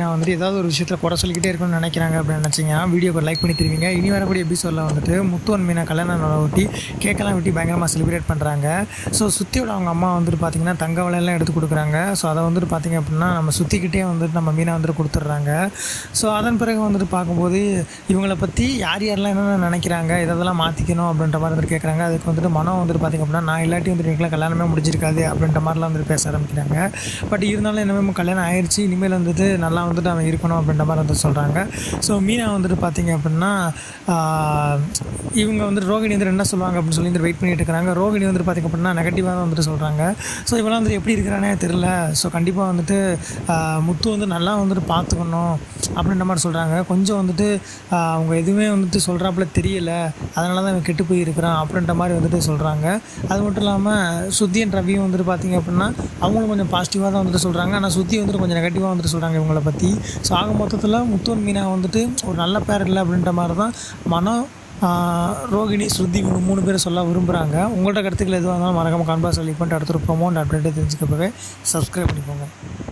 நான் வந்துட்டு ஏதாவது ஒரு விஷயத்தில் குறை சொல்லிக்கிட்டே இருக்கணும்னு நினைக்கிறாங்க அப்படின்னு நினச்சிங்கன்னா வீடியோக்கு லைக் பண்ணி தருவீங்க இனி வரக்கூடிய எபிசோடில் வந்துட்டு முத்துவன் மீனா கல்யாண ஒட்டி கேக்கெல்லாம் வெட்டி பயங்கரமாக செலிப்ரேட் பண்ணுறாங்க ஸோ சுத்தியோட அவங்க அம்மா வந்துட்டு பார்த்திங்கன்னா தங்க வலையெல்லாம் எடுத்து கொடுக்குறாங்க. ஸோ அதை வந்துட்டு பார்த்திங்க அப்படின்னா நம்ம சுற்றிக்கிட்டே வந்துட்டு நம்ம மீனா வந்துட்டு கொடுத்துட்றாங்க. ஸோ அதன் பிறகு வந்துட்டு பார்க்கும்போது இவங்களை பற்றி யார் யாரெல்லாம் என்னென்ன நினைக்கிறாங்க இதெல்லாம் மாற்றிக்கணும் அப்படின்ற மாதிரி வந்துட்டு கேட்குறாங்க அதுக்கு வந்துட்டு மனம் வந்துட்டு பார்த்திங்க அப்படின்னா நான் இல்லாட்டி வந்துட்டு கல்யாணமே முடிஞ்சிருக்காது அப்படின்ற மாதிரிலாம் வந்துட்டு பேச ஆரம்பிக்கிறாங்க. பட் இருந்தாலும் இனிமேல் கல்யாணம் ஆயிடுச்சு இனிமேல் வந்துட்டு நல்லா வந்துட்டு அவன் இருக்கணும் அப்படின்ற மாதிரி வந்து சொல்கிறாங்க ஸோ மீனா வந்துட்டு பார்த்தீங்க அப்படின்னா இவங்க வந்துட்டு ரோகிணி வந்துட்டு என்ன சொல்லுவாங்க அப்படின்னு சொல்லி வந்துட்டு வெயிட் பண்ணிட்டு இருக்கிறாங்க. ரோகிணி வந்துட்டு பார்த்திங்க அப்படின்னா நெகட்டிவாக தான் வந்துட்டு சொல்கிறாங்க ஸோ இவெல்லாம் வந்துட்டு எப்படி இருக்கிறானே தெரில ஸோ கண்டிப்பாக வந்துட்டு முத்து வந்து நல்லா வந்துட்டு பார்த்துக்கணும் அப்படின்ற மாதிரி சொல்கிறாங்க கொஞ்சம் வந்துட்டு அவங்க எதுவுமே வந்துட்டு சொல்கிறாப்புல தெரியல. அதனால தான் இவன் கெட்டு போய் இருக்கிறான் அப்படின்ற மாதிரி வந்துட்டு சொல்கிறாங்க அது மட்டும் இல்லாமல் சுத்தியன் ரவியும் வந்துட்டு பார்த்தீங்க அப்படின்னா அவங்களும் கொஞ்சம் பாசிட்டிவாக தான் வந்துட்டு சொல்கிறாங்க ஆனால் சுத்தி வந்துட்டு கொஞ்சம் நெகட்டிவாக வந்துட்டு சொல்கிறாங்க இவங்கள பற்றி ஸோ ஆக மொத்தத்தில் முத்துவன் மீனா வந்துட்டு ஒரு நல்ல பேர் இல்லை அப்படின்ற மாதிரி தான் மனம் ரோகிணி ஸ்ருதி இவங்க மூணு பேர் சொல்ல விரும்புகிறாங்க உங்கள்கிட்ட கருத்துக்கள் எதுவாக இருந்தாலும் மறக்காமல் கான்பாஸ் சொல்லி பண்ணிட்டு அடுத்த ஒரு ப்ரொமோண்ட் அப்டேட்டு தெரிஞ்சுக்கப்பவே சப்ஸ்கிரைப் பண்ணிக்கோங்க.